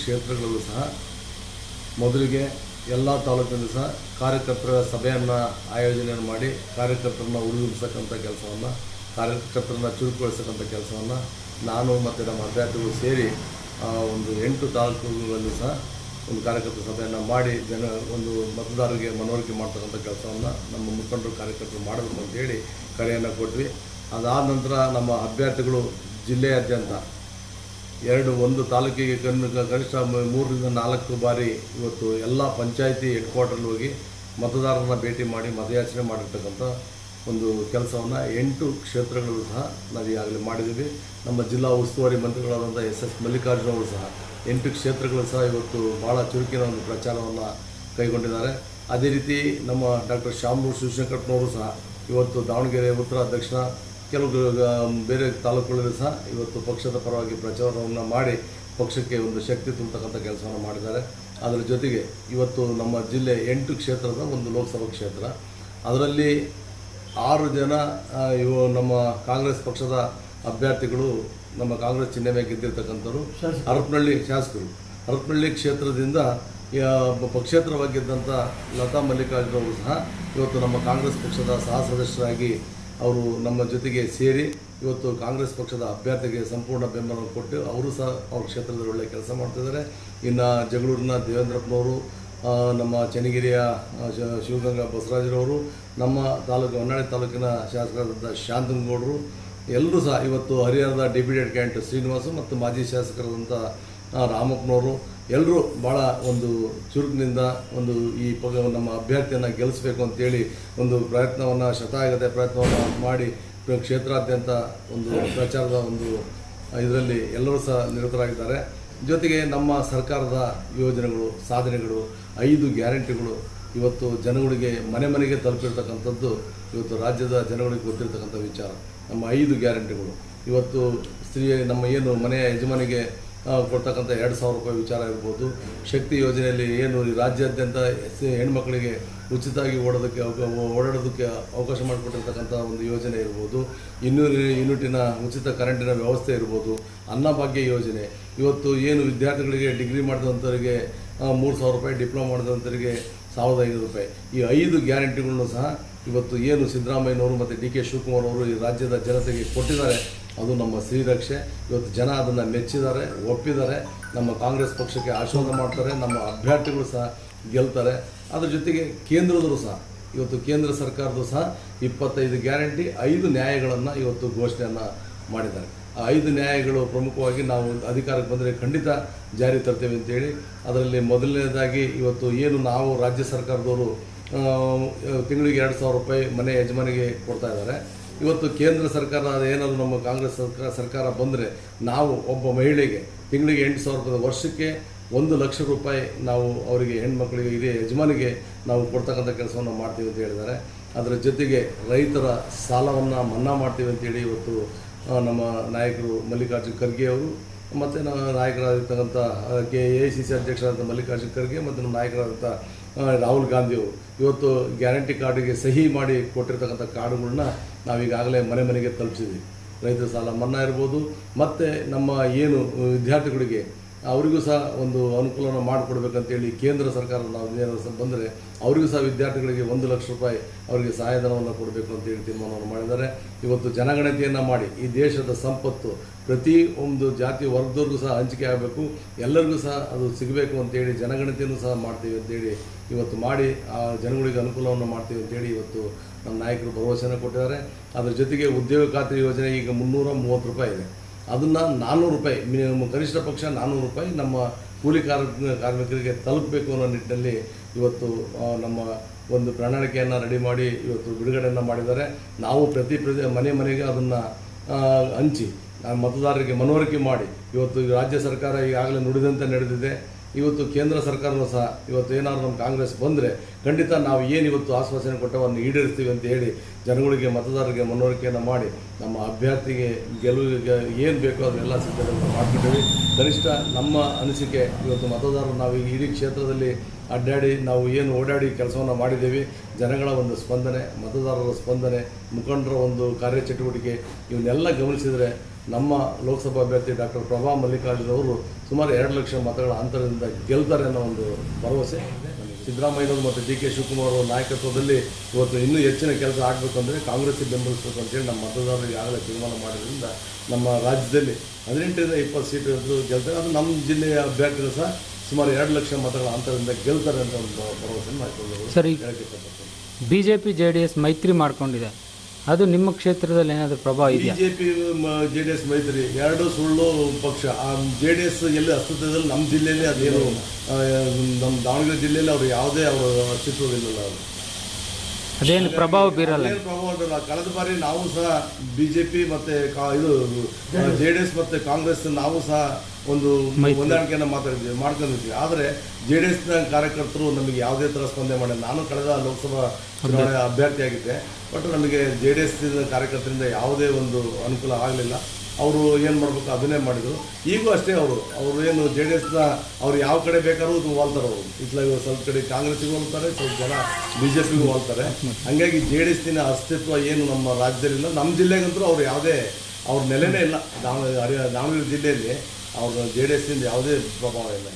ಕ್ಷೇತ್ರಗಳಲ್ಲೂ ಸಹ ಮೊದಲಿಗೆ ಎಲ್ಲ ತಾಲೂಕಿನಲ್ಲೂ ಸಹ ಕಾರ್ಯಕರ್ತರ ಸಭೆಯನ್ನು, ಆಯೋಜನೆಯನ್ನು ಮಾಡಿ ಕಾರ್ಯಕರ್ತರನ್ನ ಉಳಿದಿರ್ತಕ್ಕಂಥ ಕೆಲಸವನ್ನು, ಕಾರ್ಯಕರ್ತರನ್ನ ಚುರುಕುಗೊಳಿಸತಕ್ಕಂಥ ಕೆಲಸವನ್ನು ನಾನು ಮತ್ತು ನಮ್ಮ ಅಭ್ಯರ್ಥಿಗಳು ಸೇರಿ ಒಂದು ಎಂಟು ತಾಲೂಕುಗಳಲ್ಲಿ ಸಹ ಒಂದು ಕಾರ್ಯಕರ್ತರ ಸಭೆಯನ್ನು ಮಾಡಿ ಜನ, ಒಂದು ಮತದಾರರಿಗೆ ಮನವರಿಕೆ ಮಾಡ್ತಕ್ಕಂಥ ಕೆಲಸವನ್ನು ನಮ್ಮ ಮುಖಂಡರು ಕಾರ್ಯಕರ್ತರು ಮಾಡಬೇಕು ಅಂತೇಳಿ ಕರೆಯನ್ನು ಕೊಟ್ವಿ. ಅದಾದ ನಂತರ ನಮ್ಮ ಅಭ್ಯರ್ಥಿಗಳು ಜಿಲ್ಲೆಯಾದ್ಯಂತ ಎರಡು, ಒಂದು ತಾಲೂಕಿಗೆ ಕಣ್ಣು ಕನಿಷ್ಠ ಮೂರರಿಂದ ನಾಲ್ಕು ಬಾರಿ ಇವತ್ತು ಎಲ್ಲ ಪಂಚಾಯಿತಿ ಹೆಡ್ ಕ್ವಾರ್ಟರ್ಲ್ಲಿ ಹೋಗಿ ಮತದಾರರನ್ನ ಭೇಟಿ ಮಾಡಿ ಮತಯಾಚನೆ ಮಾಡಿರ್ತಕ್ಕಂಥ ಒಂದು ಕೆಲಸವನ್ನು ಎಂಟು ಕ್ಷೇತ್ರಗಳು ಸಹ ನಾವು ಈಗಾಗಲೇ ಮಾಡಿದ್ದೀವಿ. ನಮ್ಮ ಜಿಲ್ಲಾ ಉಸ್ತುವಾರಿ ಮಂತ್ರಿಗಳಾದಂಥ ಎಸ್ ಎಸ್ ಮಲ್ಲಿಕಾರ್ಜುನ ಅವರು ಸಹ ಎಂಟು ಕ್ಷೇತ್ರಗಳು ಸಹ ಇವತ್ತು ಭಾಳ ಚುರುಕಿನ ಒಂದು ಪ್ರಚಾರವನ್ನು ಕೈಗೊಂಡಿದ್ದಾರೆ. ಅದೇ ರೀತಿ ನಮ್ಮ ಡಾಕ್ಟರ್ ಶಾಮೂರು ಶಿವಶಂಕರಪ್ಪನವರು ಸಹ ಇವತ್ತು ದಾವಣಗೆರೆ ಉತ್ತರ ದಕ್ಷಿಣ ಕೆಲವು ಬೇರೆ ತಾಲೂಕುಗಳಲ್ಲಿ ಸಹ ಇವತ್ತು ಪಕ್ಷದ ಪರವಾಗಿ ಪ್ರಚಾರವನ್ನು ಮಾಡಿ ಪಕ್ಷಕ್ಕೆ ಒಂದು ಶಕ್ತಿ ತುಂಬತಕ್ಕಂಥ ಕೆಲಸವನ್ನು ಮಾಡಿದ್ದಾರೆ. ಅದರ ಜೊತೆಗೆ ಇವತ್ತು ನಮ್ಮ ಜಿಲ್ಲೆ ಎಂಟು ಕ್ಷೇತ್ರದ ಒಂದು ಲೋಕಸಭಾ ಕ್ಷೇತ್ರ. ಅದರಲ್ಲಿ ಆರು ಜನ ಇವು ನಮ್ಮ ಕಾಂಗ್ರೆಸ್ ಪಕ್ಷದ ಅಭ್ಯರ್ಥಿಗಳು, ನಮ್ಮ ಕಾಂಗ್ರೆಸ್ ಚಿಹ್ನೆ ಮೇಲೆ ಗೆದ್ದಿರ್ತಕ್ಕಂಥವ್ರು. ಹರಪನಹಳ್ಳಿ ಶಾಸಕರು. ಹರಪನಹಳ್ಳಿ ಕ್ಷೇತ್ರದಿಂದ ಪಕ್ಷೇತರವಾಗಿದ್ದಂಥ ಲತಾ ಮಲ್ಲಿಕಾರ್ಜುನ ಅವರು ಸಹ ಇವತ್ತು ನಮ್ಮ ಕಾಂಗ್ರೆಸ್ ಪಕ್ಷದ ಸಹ ಸದಸ್ಯರಾಗಿ ಅವರು ನಮ್ಮ ಜೊತೆಗೆ ಸೇರಿ ಇವತ್ತು ಕಾಂಗ್ರೆಸ್ ಪಕ್ಷದ ಅಭ್ಯರ್ಥಿಗೆ ಸಂಪೂರ್ಣ ಬೆಂಬಲ ಕೊಟ್ಟು ಅವರು ಸಹ ಅವ್ರ ಕ್ಷೇತ್ರದಲ್ಲಿ ಒಳ್ಳೆಯ ಕೆಲಸ ಮಾಡ್ತಿದ್ದಾರೆ. ಇನ್ನು ಜಗಳೂರಿನ ದೇವೇಂದ್ರಪ್ಪನವರು ನಮ್ಮ ಚನ್ನಗಿರಿಯ ಶಿವಗಂಗಾ ಬಸವರಾಜರವರು, ನಮ್ಮ ತಾಲೂಕು ಹೊನ್ನಾಳಿ ತಾಲೂಕಿನ ಶಾಸಕರಾದಂಥ ಶಾಂತನಗೌಡರು, ಎಲ್ಲರೂ ಸಹ ಇವತ್ತು ಹರಿಹರದ ಡೆಪ್ಯೂಟೆಡ್ ಕ್ಯಾಂಟ್ ಶ್ರೀನಿವಾಸು ಮತ್ತು ಮಾಜಿ ಶಾಸಕರಾದಂಥ ರಾಮಪ್ಪನವರು ಎಲ್ಲರೂ ಭಾಳ ಒಂದು ಚುರುಕಿನಿಂದ ಒಂದು ಈ ಪಗ ನಮ್ಮ ಅಭ್ಯರ್ಥಿಯನ್ನು ಗೆಲ್ಲಿಸಬೇಕು ಅಂತೇಳಿ ಒಂದು ಪ್ರಯತ್ನವನ್ನು ಶತಾಯಗತೆ ಪ್ರಯತ್ನವನ್ನು ಮಾಡಿ ಕ್ಷೇತ್ರಾದ್ಯಂತ ಒಂದು ಪ್ರಚಾರದ ಒಂದು ಇದರಲ್ಲಿ ಎಲ್ಲರೂ ಸಹ ನಿರತರಾಗಿದ್ದಾರೆ. ಜೊತೆಗೆ ನಮ್ಮ ಸರ್ಕಾರದ ಯೋಜನೆಗಳು, ಸಾಧನೆಗಳು, ಐದು ಗ್ಯಾರಂಟಿಗಳು ಇವತ್ತು ಜನಗಳಿಗೆ ಮನೆ ಮನೆಗೆ ತಲುಪಿರ್ತಕ್ಕಂಥದ್ದು ಇವತ್ತು ರಾಜ್ಯದ ಜನಗಳಿಗೆ ಗೊತ್ತಿರ್ತಕ್ಕಂಥ ವಿಚಾರ. ನಮ್ಮ ಐದು ಗ್ಯಾರಂಟಿಗಳು. ಇವತ್ತು ಸ್ತ್ರೀಯ ನಮ್ಮ ಏನು ಮನೆಯ ಯಜಮಾನಿಗೆ ಕೊಡ್ತಕ್ಕಂಥ ಎರಡು ಸಾವಿರ ರೂಪಾಯಿ ವಿಚಾರ ಇರ್ಬೋದು. ಶಕ್ತಿ ಯೋಜನೆಯಲ್ಲಿ ಏನು ರಾಜ್ಯಾದ್ಯಂತ ಸ- ಹೆಣ್ಮಕ್ಳಿಗೆ ಉಚಿತವಾಗಿ ಓಡೋದಕ್ಕೆ ಓಡಾಡೋದಕ್ಕೆ ಅವಕಾಶ ಮಾಡಿಕೊಟ್ಟಿರ್ತಕ್ಕಂಥ ಒಂದು ಯೋಜನೆ ಇರ್ಬೋದು. ಇನ್ನೂರು ಯೂನಿಟಿನ ಉಚಿತ ಕರೆಂಟಿನ ವ್ಯವಸ್ಥೆ ಇರ್ಬೋದು. ಅನ್ನಭಾಗ್ಯ ಯೋಜನೆ. ಇವತ್ತು ಏನು ವಿದ್ಯಾರ್ಥಿಗಳಿಗೆ ಡಿಗ್ರಿ ಮಾಡಿದಂಥವರಿಗೆ ಮೂರು ಸಾವಿರ ರೂಪಾಯಿ, ಡಿಪ್ಲೊಮಾ ಮಾಡಿದಂಥವರಿಗೆ ಸಾವಿರದ ಐನೂರು ರೂಪಾಯಿ. ಈ ಐದು ಗ್ಯಾರಂಟಿಗಳನ್ನು ಸಹ ಇವತ್ತು ಏನು ಸಿದ್ದರಾಮಯ್ಯನವರು ಮತ್ತು ಡಿ ಕೆ ಶಿವಕುಮಾರ್ ಅವರು ಈ ರಾಜ್ಯದ ಜನತೆಗೆ ಕೊಟ್ಟಿದ್ದಾರೆ. ಅದು ನಮ್ಮ ಶ್ರೀರಕ್ಷೆ. ಇವತ್ತು ಜನ ಅದನ್ನು ಮೆಚ್ಚಿದ್ದಾರೆ, ಒಪ್ಪಿದ್ದಾರೆ. ನಮ್ಮ ಕಾಂಗ್ರೆಸ್ ಪಕ್ಷಕ್ಕೆ ಆಶೀರ್ವಾದ ಮಾಡ್ತಾರೆ. ನಮ್ಮ ಅಭ್ಯರ್ಥಿಗಳು ಸಹ ಗೆಲ್ತಾರೆ. ಅದ್ರ ಜೊತೆಗೆ ಕೇಂದ್ರದವರು ಸಹ, ಇವತ್ತು ಕೇಂದ್ರ ಸರ್ಕಾರದ್ದು ಸಹ ಇಪ್ಪತ್ತೈದು ಗ್ಯಾರಂಟಿ, ಐದು ನ್ಯಾಯಗಳನ್ನು ಇವತ್ತು ಘೋಷಣೆಯನ್ನು ಮಾಡಿದ್ದಾರೆ. ಆ ಐದು ನ್ಯಾಯಗಳು ಪ್ರಮುಖವಾಗಿ ನಾವು ಅಧಿಕಾರಕ್ಕೆ ಬಂದರೆ ಖಂಡಿತ ಜಾರಿ ತರ್ತೇವೆ ಅಂತೇಳಿ ಅದರಲ್ಲಿ ಮೊದಲನೇದಾಗಿ ಇವತ್ತು ಏನು ನಾವು ರಾಜ್ಯ ಸರ್ಕಾರದವರು ತಿಂಗಳಿಗೆ ಎರಡು ಸಾವಿರ ರೂಪಾಯಿ ಮನೆ ಯಜಮಾನಿಗೆ ಕೊಡ್ತಾ ಇದ್ದಾರೆ. ಇವತ್ತು ಕೇಂದ್ರ ಸರ್ಕಾರ ಏನಾದರೂ ನಮ್ಮ ಕಾಂಗ್ರೆಸ್ ಸರ್ಕಾರ ಸರ್ಕಾರ ಬಂದರೆ ನಾವು ಒಬ್ಬ ಮಹಿಳೆಗೆ ತಿಂಗಳಿಗೆ ಎಂಟು ಸಾವಿರ ರೂಪಾಯಿ ವರ್ಷಕ್ಕೆ ಒಂದು ಲಕ್ಷ ರೂಪಾಯಿ ನಾವು ಅವರಿಗೆ ಹೆಣ್ಮಕ್ಳಿಗೆ ಇದೇ ಯಜಮಾನಿಗೆ ನಾವು ಕೊಡ್ತಕ್ಕಂಥ ಕೆಲಸವನ್ನು ಮಾಡ್ತೀವಿ ಅಂತ ಹೇಳಿದ್ದಾರೆ. ಅದರ ಜೊತೆಗೆ ರೈತರ ಸಾಲವನ್ನು ಮನ್ನಾ ಮಾಡ್ತೀವಿ ಅಂತೇಳಿ ಇವತ್ತು ನಮ್ಮ ನಾಯಕರು ಮಲ್ಲಿಕಾರ್ಜುನ್ ಖರ್ಗೆ ಅವರು ಮತ್ತು ನಮ್ಮ ನಾಯಕರಾಗಿರ್ತಕ್ಕಂಥ ಕೆ ಎ ಸಿ ಸಿ ಅಧ್ಯಕ್ಷರಾದಂಥ ಮಲ್ಲಿಕಾರ್ಜುನ್ ಖರ್ಗೆ ಮತ್ತು ನಮ್ಮ ನಾಯಕರಾದಂಥ ರಾಹುಲ್ ಗಾಂಧಿ ಅವರು ಇವತ್ತು ಗ್ಯಾರಂಟಿ ಕಾರ್ಡಿಗೆ ಸಹಿ ಮಾಡಿ ಕೊಟ್ಟಿರ್ತಕ್ಕಂಥ ಕಾರ್ಡುಗಳನ್ನ ನಾವೀಗಾಗಲೇ ಮನೆ ಮನೆಗೆ ತಲುಪಿಸಿದ್ವಿ. ರೈತರ ಸಾಲ ಮನ್ನಾ ಇರ್ಬೋದು, ಮತ್ತು ನಮ್ಮ ಏನು ವಿದ್ಯಾರ್ಥಿಗಳಿಗೆ ಅವರಿಗೂ ಸಹ ಒಂದು ಅನುಕೂಲವನ್ನು ಮಾಡಿಕೊಡ್ಬೇಕಂತೇಳಿ ಕೇಂದ್ರ ಸರ್ಕಾರ ನಾವು ಬಂದರೆ ಅವರಿಗೂ ಸಹ ವಿದ್ಯಾರ್ಥಿಗಳಿಗೆ ಒಂದು ಲಕ್ಷ ರೂಪಾಯಿ ಅವರಿಗೆ ಸಹಾಯಧನವನ್ನು ಕೊಡಬೇಕು ಅಂತೇಳಿ ತೀರ್ಮಾನವನ್ನು ಮಾಡಿದ್ದಾರೆ. ಇವತ್ತು ಜನಗಣತಿಯನ್ನು ಮಾಡಿ ಈ ದೇಶದ ಸಂಪತ್ತು ಪ್ರತಿ ಒಂದು ಜಾತಿ ವರ್ಗದವ್ರಿಗೂ ಸಹ ಹಂಚಿಕೆ ಆಗಬೇಕು. ಎಲ್ಲರಿಗೂ ಸಹ ಅದು ಸಿಗಬೇಕು ಅಂತೇಳಿ ಜನಗಣತಿಯನ್ನು ಸಹ ಮಾಡ್ತೀವಿ ಅಂತೇಳಿ ಇವತ್ತು ಮಾಡಿ ಆ ಜನಗಳಿಗೆ ಅನುಕೂಲವನ್ನು ಮಾಡ್ತೀವಿ ಅಂತೇಳಿ ಇವತ್ತು ನಮ್ಮ ನಾಯಕರು ಭರವಸೆಯನ್ನು ಕೊಟ್ಟಿದ್ದಾರೆ. ಅದರ ಜೊತೆಗೆ ಉದ್ಯೋಗ ಖಾತ್ರಿ ಯೋಜನೆ ಈಗ ಮುನ್ನೂರ ಮೂವತ್ತು ರೂಪಾಯಿ ಇದೆ. ಅದನ್ನು ನಾನ್ನೂರು ರೂಪಾಯಿ, ಮಿನಿಮಮ್ ಕನಿಷ್ಠ ಪಕ್ಷ ನಾನ್ನೂರು ರೂಪಾಯಿ ನಮ್ಮ ಕೂಲಿ ಕಾರ ಕಾರ್ಮಿಕರಿಗೆ ತಲುಪಬೇಕು ಅನ್ನೋ ನಿಟ್ಟಿನಲ್ಲಿ ಇವತ್ತು ನಮ್ಮ ಒಂದು ಪ್ರಣಾಳಿಕೆಯನ್ನು ರೆಡಿ ಮಾಡಿ ಇವತ್ತು ಬಿಡುಗಡೆಯನ್ನು ಮಾಡಿದ್ದಾರೆ. ನಾವು ಪ್ರತಿ ಪ್ರತಿ ಮನೆ ಮನೆಗೆ ಅದನ್ನು ಹಂಚಿ ಮತದಾರರಿಗೆ ಮನವರಿಕೆ ಮಾಡಿ, ಇವತ್ತು ರಾಜ್ಯ ಸರ್ಕಾರ ಈಗಾಗಲೇ ನುಡಿದಂತೆ ನಡೆದಿದೆ. ಇವತ್ತು ಕೇಂದ್ರ ಸರ್ಕಾರನೂ ಸಹ ಇವತ್ತು ಏನಾದ್ರು ನಮ್ಮ ಕಾಂಗ್ರೆಸ್ ಬಂದರೆ ಖಂಡಿತ ನಾವು ಏನು ಇವತ್ತು ಆಶ್ವಾಸನೆ ಕೊಟ್ಟವನ್ನು ಈಡೇರಿಸ್ತೀವಿ ಅಂತ ಹೇಳಿ ಜನಗಳಿಗೆ, ಮತದಾರರಿಗೆ ಮನವರಿಕೆಯನ್ನು ಮಾಡಿ ನಮ್ಮ ಅಭ್ಯರ್ಥಿಗೆ ಗೆಲುವಿಗೆ ಏನು ಬೇಕೋ ಅದನ್ನೆಲ್ಲ ಸಿದ್ಧತೆ ಮಾಡಿಬಿಟ್ಟಿವಿ ಕನಿಷ್ಠ ನಮ್ಮ ಅನಿಸಿಕೆ ಇವತ್ತು ಮತದಾರರು ನಾವು ಈ ಇಡೀ ಕ್ಷೇತ್ರದಲ್ಲಿ ಅಡ್ಡಾಡಿ ನಾವು ಏನು ಓಡಾಡಿ ಕೆಲಸವನ್ನು ಮಾಡಿದ್ದೀವಿ. ಜನಗಳ ಒಂದು ಸ್ಪಂದನೆ, ಮತದಾರರ ಸ್ಪಂದನೆ, ಮುಖಂಡರ ಒಂದು ಕಾರ್ಯಚಟುವಟಿಕೆ, ಇವನ್ನೆಲ್ಲ ಗಮನಿಸಿದರೆ ನಮ್ಮ ಲೋಕಸಭಾ ಅಭ್ಯರ್ಥಿ ಡಾಕ್ಟರ್ ಪ್ರಭಾ ಮಲ್ಲಿಕಾರ್ಜುನ್ ಅವರು ಸುಮಾರು ಎರಡು ಲಕ್ಷ ಮತಗಳ ಅಂತರದಿಂದ ಗೆಲ್ತಾರೆ ಅನ್ನೋ ಒಂದು ಭರವಸೆ. ಸಿದ್ದರಾಮಯ್ಯನವರು ಮತ್ತು ಡಿ ಕೆ ಶಿವಕುಮಾರ್ ಅವರ ನಾಯಕತ್ವದಲ್ಲಿ ಇವತ್ತು ಇನ್ನೂ ಹೆಚ್ಚಿನ ಕೆಲಸ ಆಗಬೇಕಂದ್ರೆ ಕಾಂಗ್ರೆಸ್ಸಿಗೆ ಬೆಂಬಲಿಸಬೇಕು ಅಂತೇಳಿ ನಮ್ಮ ಮತದಾರರು ಈಗಾಗಲೇ ತೀರ್ಮಾನ ಮಾಡಿದ್ರಿಂದ ನಮ್ಮ ರಾಜ್ಯದಲ್ಲಿ ಹದಿನೆಂಟರಿಂದ ಇಪ್ಪತ್ತು ಸೀಟು ಗೆಲ್ತಾರೆ. ಅದು ನಮ್ಮ ಜಿಲ್ಲೆಯ ಅಭ್ಯರ್ಥಿಗಳು ಸಹ ಸುಮಾರು ಎರಡು ಲಕ್ಷ ಮತಗಳ ಅಂತರದಿಂದ ಗೆಲ್ತಾರೆ ಅಂತ ಒಂದು ಭರವಸೆ ಮಾಡಿಕೊಳ್ಳೋದು ಸರಿ. B J P J D S ಮೈತ್ರಿ ಮಾಡ್ಕೊಂಡಿದೆ. ಅದು ನಿಮ್ಮ ಕ್ಷೇತ್ರದಲ್ಲಿ ಏನಾದರೂ ಪ್ರಭಾವ ಇದೆಯಾ? ಬಿಜೆಪಿ ಜೆ ಡಿ ಎಸ್ ಮೈತ್ರಿ, ಎರಡು ಸುಳ್ಳು ಪಕ್ಷ. ಜೆ ಡಿ ಎಸ್ ಎಲ್ಲಿ ಅಸ್ತಿತ್ವದಲ್ಲಿ ನಮ್ಮ ಜಿಲ್ಲೆಯಲ್ಲಿ ಅದೇನು ನಮ್ಮ ದಾವಣಗೆರೆ ಜಿಲ್ಲೆಯಲ್ಲಿ ಅವರು ಯಾವುದೇ ಅವರು ಅಸ್ತಿತ್ವವಿಲ್ಲ ಅವರು. ಅದೇನು ಪ್ರಭಾವ ಬೀರಲ್ಲ. ಪ್ರಭಾವ ಬೀರಲ್ಲ. ಕಳೆದ ಬಾರಿ ನಾವು ಸಹ ಬಿಜೆಪಿ ಮತ್ತೆ ಕಾ- ಇದು ಜೆ ಡಿ ಎಸ್ ಮತ್ತೆ ಕಾಂಗ್ರೆಸ್ ನಾವು ಸಹ ಒಂದು ಹೊಂದಾಣಿಕೆಯನ್ನು ಮಾತಾಡಿದ್ವಿ ಮಾಡ್ಕೊಂಡಿದ್ವಿ. ಆದರೆ ಜೆ ಡಿ ಎಸ್ನ ಕಾರ್ಯಕರ್ತರು ನಮಗೆ ಯಾವುದೇ ಥರ ಸ್ಪಂದನೆ ಮಾಡಿಲ್ಲ. ನಾನು ಕಳೆದ ಲೋಕಸಭಾ ಚುನಾವಣೆ ಅಭ್ಯರ್ಥಿಯಾಗಿದ್ದೆ ಬಟ್ ನಮಗೆ ಜೆ ಡಿ ಎಸ್ ಕಾರ್ಯಕರ್ತರಿಂದ ಯಾವುದೇ ಒಂದು ಅನುಕೂಲ ಆಗಲಿಲ್ಲ. ಅವರು ಏನು ಮಾಡಬೇಕು ಅದನ್ನೇ ಮಾಡಿದರು. ಈಗೂ ಅಷ್ಟೇ ಅವರು. ಅವರು ಏನು ಜೆ ಡಿ ಎಸ್ನ ಅವ್ರು ಯಾವ ಕಡೆ ಬೇಕಾದ್ರೂ ವಾಲ್ತಾರೆ ಅವರು. ಇತ್ಲಾಗ ಸ್ವಲ್ಪ ಕಡೆ ಕಾಂಗ್ರೆಸ್ಸಿಗೂ ಹೋಲ್ತಾರೆ ಸ್ವಲ್ಪ ಜನ ಬಿ ಜೆ ಪಿಗೂ ಹೋಲ್ತಾರೆ ಹಂಗಾಗಿ ಜೆ ಡಿ ಎಸ್ನ ಅಸ್ತಿತ್ವ ಏನು ನಮ್ಮ ರಾಜ್ಯದಲ್ಲಿಲ್ಲ. ನಮ್ಮ ಜಿಲ್ಲೆಗಂತೂ ಅವ್ರು ಯಾವುದೇ, ಅವ್ರ ನೆಲೆನೇ ಇಲ್ಲ. ದಾವಣಗೆರೆ ದಾವಣಗೆರೆ ಜಿಲ್ಲೆಯಲ್ಲಿ ಅವ್ರ ಜೆ ಡಿ ಎಸ್ನಿಂದ ಯಾವುದೇ ಪ್ರಭಾವ ಇಲ್ಲ